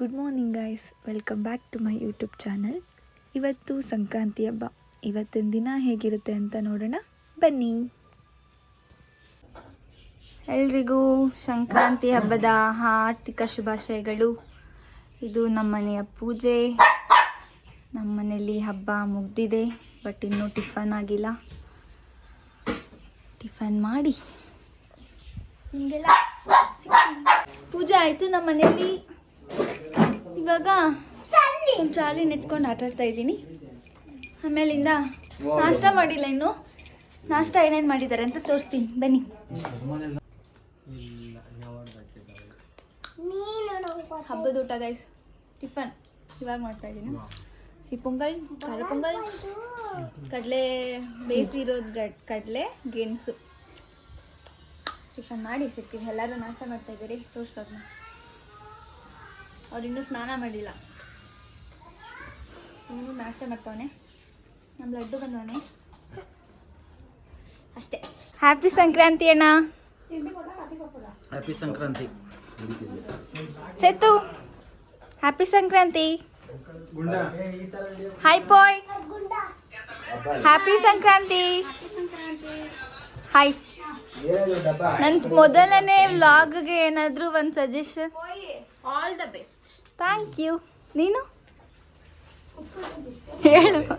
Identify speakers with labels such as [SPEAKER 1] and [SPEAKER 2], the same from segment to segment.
[SPEAKER 1] Good morning guys welcome back to my YouTube channel ಇವತ್ತು ಸಂಕ್ರಾಂತಿ ಹಬ್ಬ. ಇವತ್ತಿನ ದಿನ ಹೇಗಿರುತ್ತೆ ಅಂತ ನೋಡೋಣ. ಬನ್ನಿ. ಎಲ್ರಿಗೂ ಸಂಕ್ರಾಂತಿ ಹಬ್ಬದ ಆರ್ಥಿಕ ಶುಭಾಶಯಗಳು. ಇದು ನಮ್ಮ ಮನೆಯ ಪೂಜೆ. ನಮ್ಮ ಮನೆಯಲ್ಲಿ ಹಬ್ಬ ಮುಗ್ದಿದೆ ಬಟ್ ಇನ್ನೂ ಟಿಫನ್ ಆಗಿಲ್ಲ. ಟಿಫನ್ ಮಾಡಿ. ನಿಮಗೆಲ್ಲ ಪೂಜೆ ಆಯಿತು ನಮ್ಮ ಮನೆಯಲ್ಲಿ ಇವಾಗ ಒಂದು ಚಾಲಿ ನೆತ್ಕೊಂಡು ಆಟ ಆಡ್ತಾ ಇದ್ದೀನಿ. ಆಮೇಲಿಂದ ನಾಷ್ಟ ಮಾಡಿಲ್ಲ ಇನ್ನು. ನಾಷ್ಟ ಏನೇನು ಮಾಡಿದ್ದಾರೆ ಅಂತ ತೋರಿಸ್ತೀನಿ. ಬನ್ನಿ. ಹಬ್ಬದ ಊಟ ಗೈಸ್ ಟಿಫನ್. ಇವಾಗ ಮಾಡ್ತಾ ಇದ್ದೀನಿ. ಸಿಹಿ ಪೊಂಗಲ್ ಖಾರ ಪೊಂಗಲ್ ಕಡಲೆ ಬೇಯಿಸಿರೋದು ಗಡ್ ಕಡಲೆ ಗೆಣಸು. ಟಿಫನ್ ಮಾಡಿ ಸಿಗ್ತೀವಿ ಎಲ್ಲರೂ ನಾಷ್ಟ ಮಾಡ್ತಾ ಇದ್ದೀರಿ. ತೋರ್ಸೋದನ್ನ ಅವ್ರು ಇನ್ನೂ ಸ್ನಾನ ಮಾಡಿಲ್ಲ. ಇವನು ನಾಷ್ಟ ಮಾಡ್ತಾವನೆ. ನಮ್ಮ ಲಡ್ಡು ಬಂದವನೆ. ಅಷ್ಟೇ. ಹ್ಯಾಪಿ ಸಂಕ್ರಾಂತಿ ಅಣ್ಣ.
[SPEAKER 2] Happy Sankranti.
[SPEAKER 1] Chetu happy Sankranti. Hi Pai happy Sankranti. Hi ನನ್ನ ಮೊದಲನೇ ವ್ಲಾಗ್ಗೆ ಏನಾದರೂ ಒಂದು suggestion
[SPEAKER 3] all the best
[SPEAKER 1] thank you ನೀನು? ಹೇಳು.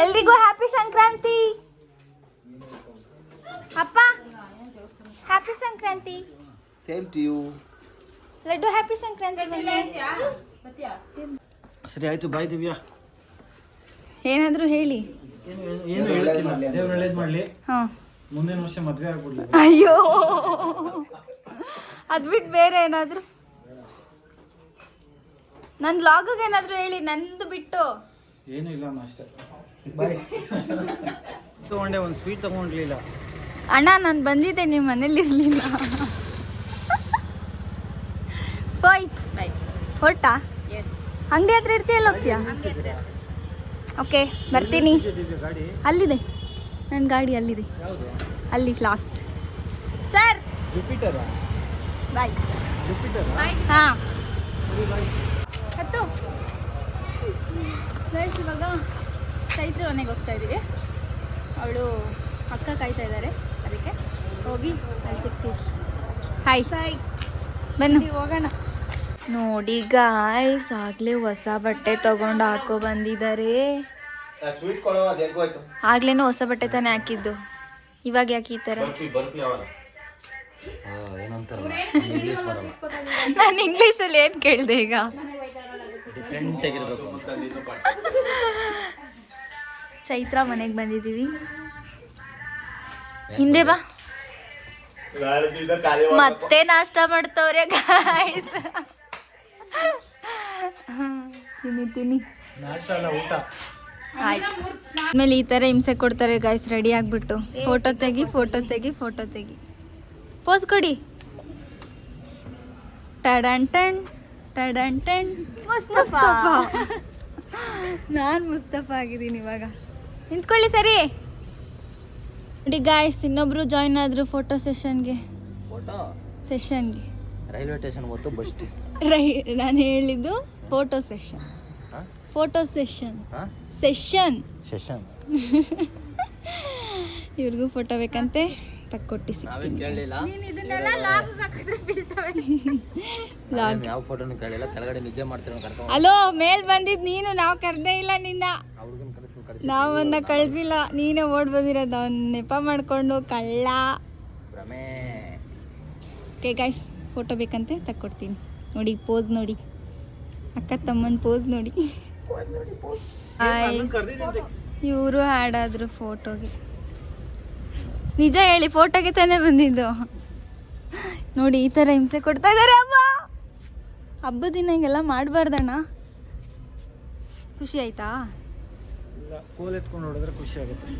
[SPEAKER 1] ಎಲ್ರಿಗೂ ಹ್ಯಾಪಿ ಸಂಕ್ರಾಂತಿ. ಅಪ್ಪ happy Sankranti.
[SPEAKER 2] Same to you
[SPEAKER 1] laddu happy Sankranti.
[SPEAKER 2] ಸರಿ ಆಯ್ತು. ಬಾಯ್ ದಿವ್ಯಾ.
[SPEAKER 1] ಏನಾದರೂ ಹೇಳಿ.
[SPEAKER 2] ಏನು ಏನು ಹೇಳಕ್ಕಿಲ್ಲ ದೇವ್ರು ಒಳ್ಳೇದು ಮಾಡಲಿ.
[SPEAKER 1] ಹಾಂ.
[SPEAKER 2] ಮುಂದಿನ ವರ್ಷ ಮದುವೆ ಆಗ್ಬಿಡ್ಲಿ.
[SPEAKER 1] ಅಯ್ಯೋ. ಅದು ಬಿಟ್ಟು ಬೇರೆ ಏನಾದರೂ? ನನ್ನ ಲಾಗಿಗೆ ಏನಾದರೂ ಹೇಳಿ ನಂದು ಬಿಟ್ಟು.
[SPEAKER 2] ಏನು ಇಲ್ಲ ಅಷ್ಟೇ. ಬಾಯ್ ತಗೊಂಡೆ ಒಂದು ಸ್ವೀಟ್ ತಗೊಂಡ್ಲಿಲ್ಲ.
[SPEAKER 1] ಅಣ್ಣ ನಾನು ಬಂದಿದ್ದೆ ನಿಮ್ಮ ಮನೇಲಿ ಇರಲಿಲ್ಲ. ಹೋಯ್. ಹೊರಟಾ?
[SPEAKER 3] ಎಸ್
[SPEAKER 1] ಅಂಗಡಿ ಹತ್ರ ಇರ್ತೀಯಲ್ಲ ಹೋಗ್ತೀಯಾ? ಓಕೆ ಬರ್ತೀನಿ. ಅಲ್ಲಿದೆ. ನನ್ನ ಗಾಡಿ ಅಲ್ಲಿದೆ. ಅಲ್ಲಿ ಲಾಸ್ಟ್ ಸರ್
[SPEAKER 2] ಜುಪಿಟರ
[SPEAKER 1] ಬಾಯ್
[SPEAKER 2] ಜುಪಿಟರ್
[SPEAKER 1] ಹಾಂ. ಹತ್ತು. ಗೈಸ್ ಇವಾಗ ಚೈತ್ರ ಮನೆಗೆ ಹೋಗ್ತಾ ಇದ್ದೀವಿ. ಅವಳು ಅಕ್ಕ ಕಾಯ್ತಾ ಇದ್ದಾರೆ. ಅದಕ್ಕೆ ಹೋಗಿ ಅಲ್ಲಿ ಸಿಗ್ತೀವಿ. ಹಾಯ್ ಹಾಯ್ ಬನ್ನಿ. ಹೋಗೋಣ. ನೋಡಿ ಗಾಯ್ಸ್ ಆಗ್ಲೇ ಹೊಸ ಬಟ್ಟೆ ತಗೊಂಡು ಹಾಕೋ ಬಂದಿದ್ದಾರೆ. ಆಗ್ಲೇನೂ ಹೊಸ ಬಟ್ಟೆ ತಾನೇ ಹಾಕಿದ್ದು. ಇವಾಗ ಯಾಕೆ ಈ ಥರ ನಾನು ಇಂಗ್ಲೀಷಲ್ಲಿ ಏನು ಕೇಳಿದೆ ಈಗ? ಚೈತ್ರ ಮನೆಗೆ ಬಂದಿದ್ದೀವಿ. ಹಿಂದೆ ಬಾ. ಮತ್ತೆ ನಾಷ್ಟ ಮಾಡ್ತವ್ರೆ ಗಾಯ್ಸ್ ತಿನ್ನಿ ತಿನ್ನಿ. ಆಯ್ತು. ಆಮೇಲೆ ಈ ಥರ ಹಿಂಸೆ ಕೊಡ್ತಾರೆ ಗಾಯ್ಸ್ ರೆಡಿ ಆಗಿಬಿಟ್ಟು. ಫೋಟೋ ತೆಗಿ ಫೋಟೋ ತೆಗಿ ಫೋಟೋ ತೆಗಿ. ಪೋಸ್ ಕೊಡಿ. ಟಡನ್ ಟಣ್ ಮುಸ್ತಫಾ. ನಾನು ಮುಸ್ತಫಾ ಆಗಿದ್ದೀನಿ ಇವಾಗ. ನಿಂತ್ಕೊಳ್ಳಿ ಸರಿ. ನೋಡಿ ಗಾಯ್ಸ್ ಇನ್ನೊಬ್ರು ಜಾಯಿನ್ ಆದ್ರು ಫೋಟೋ ಸೆಷನ್ಗೆ
[SPEAKER 2] ಫೋಟೋ
[SPEAKER 1] ಸೆಷನ್ಗೆ
[SPEAKER 2] ರೈಲ್ವೆ ಸ್ಟೇಷನ್ ಮತ್ತು ಬಸ್
[SPEAKER 1] ರೈ ನಾನು ಹೇಳಿದ್ದು photo session photo session session
[SPEAKER 2] session
[SPEAKER 1] ಇವ್ರಿಗೂ ಫೋಟೋ ಬೇಕಂತೆ. ತಕ್ಕೊಟ್ಟಿ
[SPEAKER 2] ಕೊಟ್ಟು
[SPEAKER 1] ಲಾಗ್
[SPEAKER 2] ಯಾವ ಫೋಟೋನು ಕೇಳಿಲ್ಲ ಕೆಳಗಡೆ ನಿದ್ದೆ ಮಾಡ್ತೀರ ಕರ್ಕೊಂಡು
[SPEAKER 1] ಅಲೋ ಮೇಲ್ ಬಂದಿದ್ ನೀನು ನಾವು ಕರ್ದೇ ಇಲ್ಲ ನಿನ್ನ. ನಾವನ್ನ ಕಳ್ಸಿಲ್ಲ. ನೀನೇ ಓಡ್ ಬಂದಿರೋದು. ಅವ್ನ ನೆಪ ಮಾಡ್ಕೊಂಡು ಕಳ್ಳ.
[SPEAKER 2] ಭ್ರಮೆ
[SPEAKER 1] ಓಕೆ ಗಾಯ್ಸ್ ಫೋಟೋ ಬೇಕಂತೆ ತಕ್ಕೊಡ್ತೀನಿ. ನೋಡಿ ಪೋಸ್ ನೋಡಿ. ಅಕ್ಕ ತಮ್ಮನ ಪೋಸ್ ನೋಡಿ. ಇವರು ಹಾಡಾದ್ರು ಫೋಟೋಗೆ ನಿಜ ಹೇಳಿ ಫೋಟೋಗೆ ತಾನೇ ಬಂದಿದ್ದು. ನೋಡಿ ಈ ಥರ ಹಿಂಸೆ ಕೊಡ್ತಾ ಇದ್ದಾರೆ ಅಮ್ಮ. ಹಬ್ಬದ ದಿನ ಹಿಂಗೆಲ್ಲ ಮಾಡಬಾರ್ದಣ್ಣ. ಖುಷಿ ಆಯ್ತಾ?
[SPEAKER 2] ಕೋಲ್ ಎತ್ಕೊಂಡು ಹೊಡೆದ್ರೆ ಖುಷಿ ಆಗುತ್ತೆ.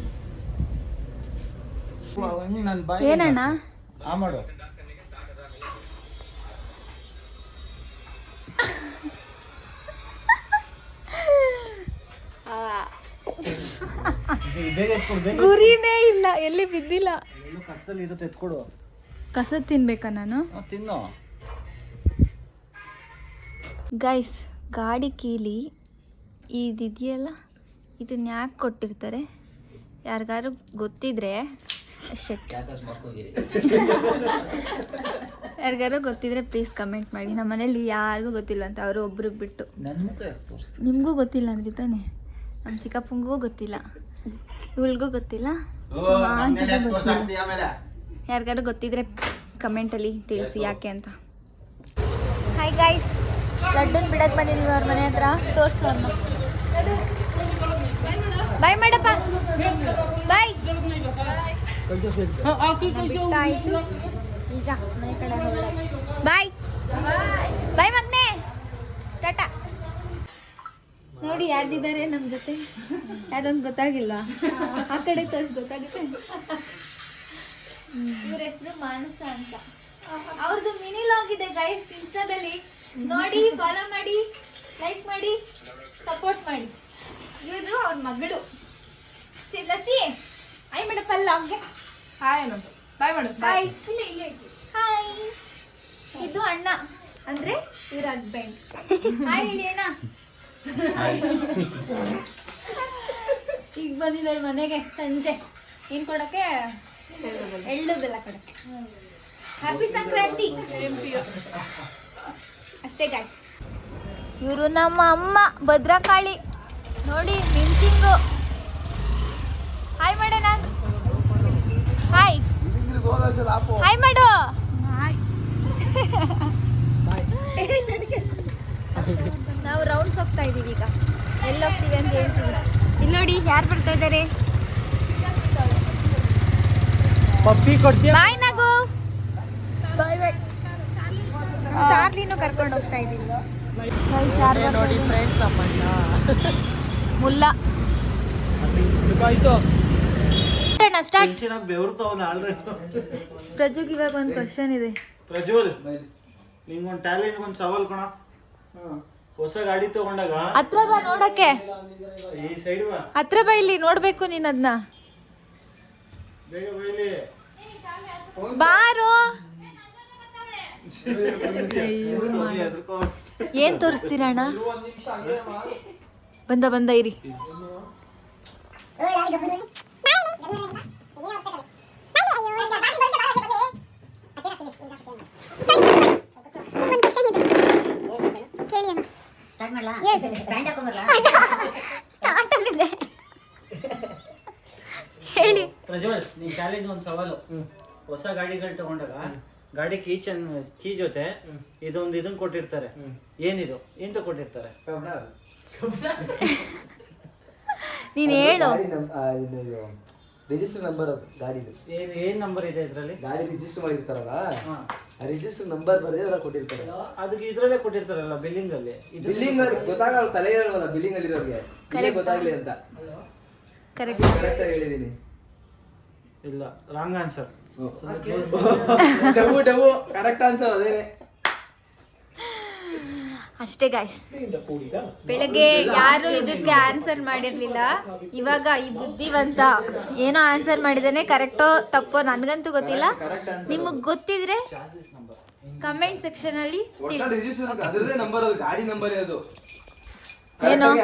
[SPEAKER 1] ಏನಣ್ಣ?
[SPEAKER 2] ಆ ಮಾಡು ಇದು ಬೇಗ ಎತ್ಕೊಡು ಬೇಗ
[SPEAKER 1] ಗುರಿನೇ ಇಲ್ಲ ಎಲ್ಲಿ ಬಿದ್ದಿಲ್ಲ.
[SPEAKER 2] ಕಸ ಕಸದಲ್ಲಿ ಇರುತ್ತೆ ಎತ್ಕೊಡು
[SPEAKER 1] ಕಸದ್ ತಿನ್ಬೇಕಾ ನಾನು?
[SPEAKER 2] ತಿನ್ನು.
[SPEAKER 1] ಗೈಸ್ ಗಾಡಿ ಕೀಲಿ ಇದಿದೆಯಲ್ಲ? ಇದನ್ನ ಯಾಕೆ ಕೊಟ್ಟಿರ್ತಾರೆ? ಯಾರಿಗಾದ್ರು ಗೊತ್ತಿದ್ರೆ ಯಾರಿಗಾರು ಗೊತ್ತಿದ್ರೆ ಪ್ಲೀಸ್ ಕಮೆಂಟ್ ಮಾಡಿ. ನಮ್ಮ ಮನೇಲಿ ಯಾರಿಗೂ ಗೊತ್ತಿಲ್ಲ ಅಂತ ಅವರು ಒಬ್ರಿಗೆ ಬಿಟ್ಟು. ನಿಮಗೂ ಗೊತ್ತಿಲ್ಲ ಅಂದ್ರೆ ತಾನೆ? ನಮ್ಮ ಚಿಕ್ಕಪ್ಪಂಗೂ ಗೊತ್ತಿಲ್ಲ. ಇವಳಿಗೂ ಗೊತ್ತಿಲ್ಲ? ಯಾರಿಗಾರು ಗೊತ್ತಿದ್ರೆ ಕಮೆಂಟಲ್ಲಿ ತಿಳಿಸಿ ಯಾಕೆ ಅಂತ. ಹಾಯ್ ಗಾಯ್ಸ್ ಲಡ್ಡನ್ ಬಿಡಕ್ಕೆ ಬಂದಿದ್ದೀವಿ ಅವ್ರ ಮನೆ ಹತ್ರ. ತೋರಿಸು ಅಮ್ಮ ಬಾಯ್ ಮಾಡಪ್ಪ ಬಾಯ್ ಆಯ್ತು. ಈಗ ಮನೆ ಕಡೆ ಬಾಯ್ ಬಾಯ್ ಮಗ್ನೆ. ಟಾಟಾ ನೋಡಿ ಯಾರಿದ್ದಾರೆ ನಮ್ಮ ಜೊತೆ? ಯಾರೊಂದು ಗೊತ್ತಾಗಿಲ್ಲ. ಆ ಕಡೆ ತೋರಿಸ್ ಗೊತ್ತಾಗುತ್ತೆ? ಇವ್ರ ಹೆಸರು ಮಾನಸ ಅಂತ. ಅವ್ರದ್ದು ಮಿನಿ ಲಾಗ್ ಇದೆ ಗೈಸ್ ಇನ್ಸ್ಟಾದಲ್ಲಿ. ನೋಡಿ ಫಾಲೋ ಮಾಡಿ ಲೈಕ್ ಮಾಡಿ ಸಪೋರ್ಟ್ ಮಾಡಿ. ಇವರು ಅವ್ರ ಮಗಳು. ಚಿ- ಲಚ್ಚಿ ಆಯ್ ಮೇಡಮ್ ಅಲ್ಲ ಅವ್ಗೆ
[SPEAKER 3] ಹಾಯ್ ಬಾಯ್ ಮಾಡು.
[SPEAKER 1] ಇಲ್ಲಿ ಹಾಯ್ ಇದು ಅಣ್ಣ. ಅಂದ್ರೆ ಇವ್ರ ಹಸ್ಬೆಂಡ್ ಹಾಯ್ ಹೇಳಿ ಅಣ್ಣ. ಈಗ ಬಂದಿದ್ದಾರೆ ಮನೆಗೆ ಸಂಜೆ. ಏನ್ ಕೊಡಕ್ಕೆ? ಎಳ್ಳು ಬೆಲ್ಲ ಕೊಡಕ್ಕೆ. ಹ್ಯಾಪಿ ಸಂಕ್ರಾಂತಿ. ಅಷ್ಟೇ ಗಾಯ್ಸ್ ಇವರು ನಮ್ಮ ಅಮ್ಮ ಭದ್ರಕಾಳಿ. ನೋಡಿ ಮಿಂಚಿಂಗು. ಹಾಯ್ ಮಾಡೋಣ. ಹಾಯ್ ಹಾಯ್ ಮಾಡು. ನಾವು ರೌಂಡ್ಸ್ ಹೋಗ್ತಾ ಇದೀವಿ ಈಗ. ಎಲ್ಲಿ ಹೋಗ್ತೀವಿ ಅಂತ ಹೇಳ್ತೀವಿ. ಇಲ್ಲಿ ನೋಡಿ ಯಾರು ಬರ್ತಾ ಇದ್ದಾರೆ? ಬಾಯ್ ನಗು. ಬಾಯ್ ಬಾಯ್. ಚಾರ್ಲಿನೂ ಕರ್ಕೊಂಡು ಹೋಗ್ತಾ ಇದ್ದೀವಿ.
[SPEAKER 2] ನೋಡಿ? ಫ್ರೆಂಡ್ಸ್
[SPEAKER 1] ಮುಲ್ಲ.
[SPEAKER 2] ಆಯ್ತು
[SPEAKER 1] ಸ್ಟಾರ್ಟ್ ಪ್ರಜುಗ್ ಇವಾಗ ಒಂದು ಕ್ವಶನ್ ಇದೆ.
[SPEAKER 4] ಪ್ರಜ್ವಲ್ ನಿಂಗೊಂದು ಟ್ಯಾಲೆಂಟ್ ಒಂದು ಸವಾಲ್ ಕಣ ಹೊಸ ಗಾಡಿ ತಗೊಂಡಾಗ?
[SPEAKER 1] ಹತ್ರ ಬಾ ನೋಡಕ್ಕೆ.
[SPEAKER 4] ಈ ಸೈಡ್ ಬಾ.
[SPEAKER 1] ಹತ್ರ ಬಾ ಇಲ್ಲಿ ನೋಡ್ಬೇಕು ನೀನ್ ಅದನ್ನ
[SPEAKER 4] ಬೇಗ
[SPEAKER 1] ಬಾರೋ. ಏನ್ ತೋರಿಸ್ತೀರಣ್ಣ ಬಂದ ಬಂದ ಇರಿ. ಸ್ಟಾರ್ಟ್ ಅಲ್ಲಿದೆ. ಹೇಳಿ.
[SPEAKER 2] ಪ್ರಜ್ವಲ್ ನಿನ್ ಚಾಲೆಂಜ್ ಒಂದು ಸವಾಲು. ಹೊಸ ಗಾಡಿಗಳು ತಗೊಂಡಾಗ ಗಾಡಿ ಕೀ ಚೆನ್ ಕೀ ಜೊತೆ ಇದೊಂದು ಇದನ್ನ ಕೊಟ್ಟಿರ್ತಾರೆ. ಏನಿದು? ಎಂತ ಕೊಟ್ಟಿರ್ತಾರೆ?
[SPEAKER 1] ನೀನ್ ಹೇಳು.
[SPEAKER 5] ರಿಜಿಸ್ಟರ್ ನಂಬರ್ ಅದು ಗಾಡಿದು.
[SPEAKER 2] ಏನ್ ಏನ್ ನಂಬರ್ ಇದೆ ಇದರಲ್ಲಿ?
[SPEAKER 5] ಗಾಡಿ ರಿಜಿಸ್ಟರ್ ಮಾಡಿರ್ತಾರಲ್ಲ? ರಿಜಿಸ್ಟರ್ ನಂಬರ್ ಬರೆದು ಕೊಟ್ಟಿರ್ತಾರೆ.
[SPEAKER 2] ಅದಕ್ಕೆ ಇದ್ರಲ್ಲೇ ಕೊಟ್ಟಿರ್ತಾರಲ್ಲ ಬಿಲ್ಲಿಂಗ್ ಅಲ್ಲಿ?
[SPEAKER 5] ಬಿಲ್ಲಿಂಗ್ ಅಲ್ಲಿ ಗೊತ್ತಾಗಲ್ಲ ತಲೆ ಇರಲ್ವಲ್ಲ ಬಿಲ್ಲಿಂಗ್ ಅಲ್ಲಿ ಇರೋರಿಗೆ. ಇಲ್ಲೇ ಗೊತ್ತಾಗ್ಲಿ ಅಂತ.
[SPEAKER 1] ಕರೆಕ್ಟ್
[SPEAKER 5] ಕರೆಕ್ಟ್ ಆಗಿ ಹೇಳಿದೀನಿ.
[SPEAKER 2] ಇಲ್ಲ ರಾಂಗ್ ಆನ್ಸರ್
[SPEAKER 5] ಡಬ್ಬು ಡಬ್ಬು ಕರೆಕ್ಟ್ ಆನ್ಸರ್ ಅದೇನೆ.
[SPEAKER 1] ಅಷ್ಟೇ ಗಾಯ್ಸ್ ಬೆಳಗ್ಗೆ ಯಾರು ಇದಕ್ಕೆ ಆನ್ಸರ್ ಮಾಡಿರ್ಲಿಲ್ಲ. ಇವಾಗ ಈ ಬುದ್ಧಿವಂತ ಏನೋ ಆನ್ಸರ್ ಮಾಡಿದಾನೆ ಕರೆಕ್ಟೋ ತಪ್ಪೋ ನನ್ಗಂತೂ ಗೊತ್ತಿಲ್ಲ. ನಿಮಗ್ ಗೊತ್ತಿದ್ರೆ ಕಮೆಂಟ್ ಸೆಕ್ಷನ್ ಅಲ್ಲಿ
[SPEAKER 5] ಒಟ್ಟ
[SPEAKER 1] ತಿಳಿಸಿ.
[SPEAKER 5] ರಿಜಿಸ್ಟರ್ ಅದ್ರದೇ ನಂಬರ್ ಅದು ಗಾಡಿ ನಂಬರ್ ಅದು.
[SPEAKER 1] ಏನೋ?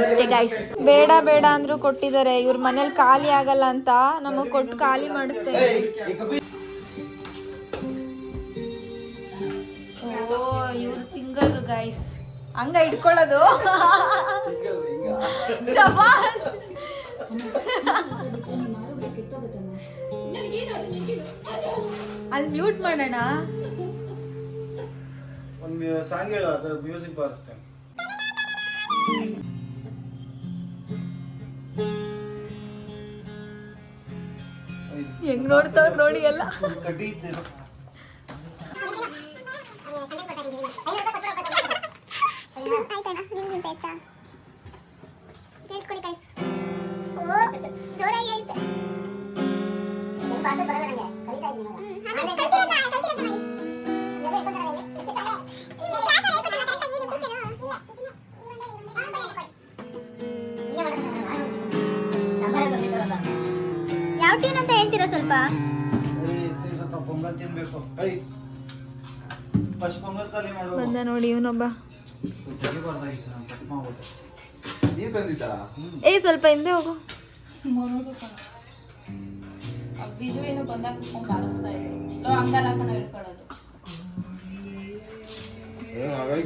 [SPEAKER 1] ಅಷ್ಟೇ ಗಾಯ್ಸ್ ಬೇಡ ಬೇಡ ಅಂದ್ರು ಕೊಟ್ಟಿದ್ದಾರೆ. ಇವ್ರ ಮನೇಲಿ ಖಾಲಿ ಆಗಲ್ಲ ಅಂತ ನಮಗ್ ಕೊಟ್ಟು ಖಾಲಿ
[SPEAKER 5] ಮಾಡಿಸ್ತೇವೆ
[SPEAKER 1] ಓ, ಇವ್ರು ಸಿಂಗಲ್ ಗೈಸ್ ಹಂಗ ಇಟ್ಕೊಳ್ಳೋದು. ಅಲ್ಲಿ ಮ್ಯೂಟ್ ಮಾಡೋಣ?
[SPEAKER 2] ಒಂದು ಸಾಂಗ್ ಹೇಳು ಅದ್ರ ಮ್ಯೂಸಿಕ್ ಬಾರಿಸ್ತೇನೆ
[SPEAKER 1] ಹೆಂಗ್ ನೋಡ್ತಾವ್ ನೋಡಿ ಎಲ್ಲ.
[SPEAKER 2] ಕಡ್ಡಿ
[SPEAKER 6] ಯಾವ
[SPEAKER 2] ಪೊಂಗಲ್ ತಿನ್ಬೇಕು. ಐ ಫಸ್ಟ್ ಪೊಂಗಲ್ ಖಾಲಿ ಮಾಡು.
[SPEAKER 1] ಬಂದ ನೋಡಿ ಇವನೊಬ್ಬ.
[SPEAKER 5] ತಂದಿದ್ದಾ?
[SPEAKER 1] ಏ ಸ್ವಲ್ಪ ಹಿಂದೆ ಹೋಗು.
[SPEAKER 3] ಬಿಜು ಏನೋ ಬಂದಾಗ ಕುತ್ಕೊಂಡು ಕಾಣಿಸ್ತಾ ಇದ್ರು. ಲೋ ಹಂಗಲ್ಲ ಕಣ ಹೇಳ್ಕೊಳ್ಳೋದು
[SPEAKER 5] ಹಾಗಾಗಿ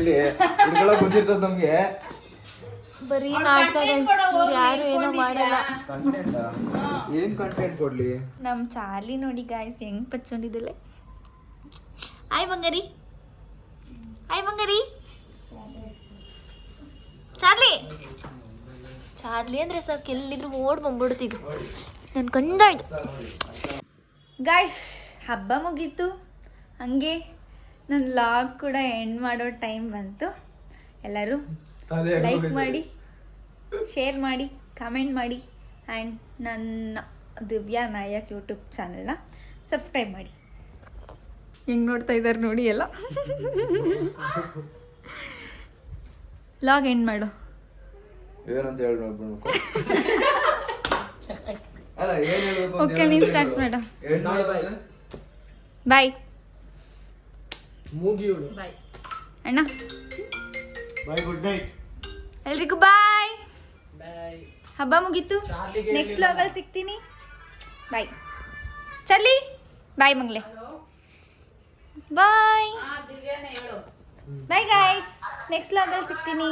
[SPEAKER 5] ಇಲ್ಲಿ. ಹಿಡ್ಕೊಳಕ್ ಗೊತ್ತಿರ್ತದ ನಮ್ಗೆ.
[SPEAKER 1] ಬರೀ ನಾಟಕ. ಯಾರು ಏನೋ ಮಾಡಲ್ಲ.
[SPEAKER 5] ಏನ್ ಕಂಟೆಂಟ್ ಕೊಡ್ಲಿ?
[SPEAKER 1] ನಮ್ ಚಾರ್ಲಿ ನೋಡಿ ಗಾಯ್ಸ್ ಹೆಂಗ್ ಪಚ್ಚೊಂಡಿದ್ದಲ್ಲೇ ಆಯ್ ಬಂಗಾರಿ. ಆಯ್ ಬಂಗಾರಿ. ಚಾರ್ಲಿ. ಚಾರ್ಲಿ ಅಂದ್ರೆ ಸಾಕು ಎಲ್ಲಿದ್ರು ಓಡ್ ಬಂದ್ಬಿಡ್ತಿದ್ರು ನನ್ ಕಂಡಾಯ್ತು ಗಾಯ್ಸ್ ಹಬ್ಬ ಮುಗೀತು. ಹಂಗೆ ನನ್ನ ಲಾಗ್ ಕೂಡ ಎಂಡ್ ಮಾಡೋ ಟೈಮ್ ಬಂತು. ಎಲ್ಲರೂ ಲೈಕ್ ಮಾಡಿ ಶೇರ್ ಮಾಡಿ ಕಮೆಂಟ್ ಮಾಡಿ. ಆ್ಯಂಡ್ ನನ್ನ ದಿವ್ಯಾ ನಾಯಕ್ ಯೂಟ್ಯೂಬ್ ಚಾನಲ್ನ ಸಬ್ಸ್ಕ್ರೈಬ್ ಮಾಡಿ. ಹೆಂಗೆ ನೋಡ್ತಾ ಇದ್ದಾರೆ ನೋಡಿ ಎಲ್ಲ. ಲಾಗ್ ಎಂಡ್ ಮಾಡು.
[SPEAKER 5] ಏನಂತ ಹೇಳಿ ಅಲ್ಲ ಏನ್ ಹೇಳ್ಬೇಕು
[SPEAKER 1] ಓಕೆ ನೀನು ಸ್ಟಾರ್ಟ್ ಮಾಡು.
[SPEAKER 5] ಬಾಯ್ ಮಾಡ್ಬೇಕು?
[SPEAKER 1] ಬಾಯ್
[SPEAKER 4] ಮೂಗಿಯೋಳು.
[SPEAKER 1] ಅಣ್ಣ.
[SPEAKER 2] ಬಾಯ್ ಗುಡ್ ನೈಟ್
[SPEAKER 1] ಎಲ್ರಿಗೂ ಬಾಯ್ ಹಬ್ಬ ಮುಗೀತು. ನೆಕ್ಸ್ಟ್ ವ್ಲಾಗಲ್ಲಿ ಸಿಗ್ತೀನಿ. ಬಾಯ್ ಚಲ್ಲಿ ಬಾಯ್ ಮಂಗ್ಲೆ. ಬಾಯ್ ಬಾಯ್ ಗಾಯ್ಸ್ ನೆಕ್ಸ್ಟ್ ಲಾಗಲ್ಲಿ ಸಿಗ್ತೀನಿ.